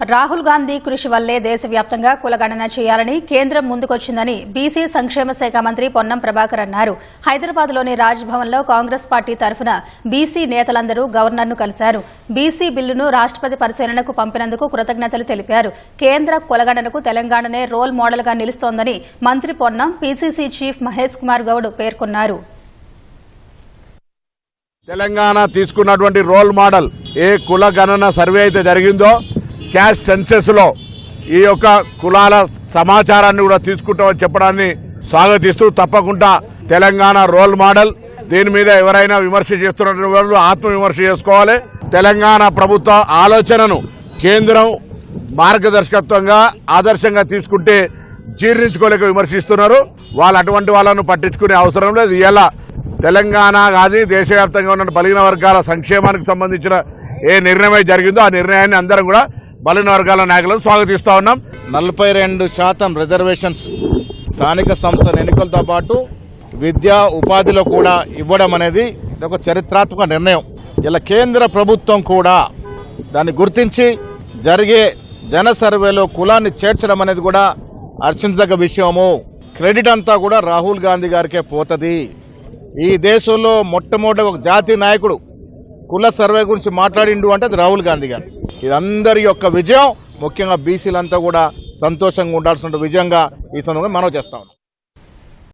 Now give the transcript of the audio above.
రాహుల్ గాంధీ కృషి వల్లే దేశవ్యాప్తంగా కులగణన చేయాలని కేంద్రం ముందుకొచ్చిందని బీసీ సంక్షేమ శాఖ మంత్రి పొన్నం ప్రభాకర్ అన్నారు. హైదరాబాద్లోని రాజ్భవన్లో కాంగ్రెస్ పార్టీ తరఫున బీసీ నేతలందరూ గవర్నర్ను కలిశారు. బీసీ బిల్లును రాష్ట్రపతి పరిశీలనకు పంపినందుకు కృతజ్ఞతలు తెలిపారు. కేంద్ర కులగణనకు తెలంగాణనే రోల్ మోడల్గా నిలుస్తోందని మంత్రి పొన్నం పీసీసీ చీఫ్ మహేష్ కుమార్ గౌడ్ పేర్కొన్నారు. తెలంగాణ తీసుకున్నటువంటి రోల్ మోడల్ ఏ కుల గణన సర్వే అయితే జరిగిందో క్యాష్ సెన్సెస్లో ఈ యొక్క కులాల సమాచారాన్ని కూడా తీసుకుంటామని చెప్పడాన్ని స్వాగతిస్తూ తప్పకుండా తెలంగాణ రోల్ మోడల్. దీని మీద ఎవరైనా విమర్శ చేస్తున్న వాళ్ళు ఆత్మవిమర్శ చేసుకోవాలి. తెలంగాణ ప్రభుత్వ ఆలోచనను కేంద్రం మార్గదర్శకత్వంగా ఆదర్శంగా తీసుకుంటే జీర్ణించుకోలేక విమర్శిస్తున్నారు. వాళ్ళు అటువంటి వాళ్ళను పట్టించుకునే అవసరం లేదు. ఇలా తెలంగాణ కానీ దేశవ్యాప్తంగా ఉన్న బలిగిన వర్గాల సంక్షేమానికి సంబంధించిన ఏ నిర్ణయం జరిగిందో ఆ నిర్ణయాన్ని అందరం కూడా బలిగిన వర్గాల నాయకులను స్వాగతిస్తా ఉన్నాం. నలభై రెండు శాతం రిజర్వేషన్స్ స్థానిక సంస్థల ఎన్నికలతో పాటు విద్యా ఉపాధిలో కూడా ఇవ్వడం అనేది ఇది ఒక చరిత్రాత్మక నిర్ణయం. ఇలా కేంద్ర ప్రభుత్వం కూడా దాన్ని గుర్తించి జరిగే జన సర్వేలో కులాన్ని చేర్చడం అనేది కూడా హర్షించదగ్గ విషయము. క్రెడిట్ అంతా కూడా రాహుల్ గాంధీ గారికే పోతుంది. ఈ దేశంలో మొట్టమొదటి ఒక జాతీయ నాయకుడు కుల సర్వే గురించి మాట్లాడిండు అంటే అది రాహుల్ గాంధీ గారు. ఇది అందరి యొక్క విజయం. ముఖ్యంగా బీసీలంతా కూడా సంతోషంగా ఉండాల్సిన విజయంగా ఈ సందర్భంగా మనం చేస్తా ఉన్నాం.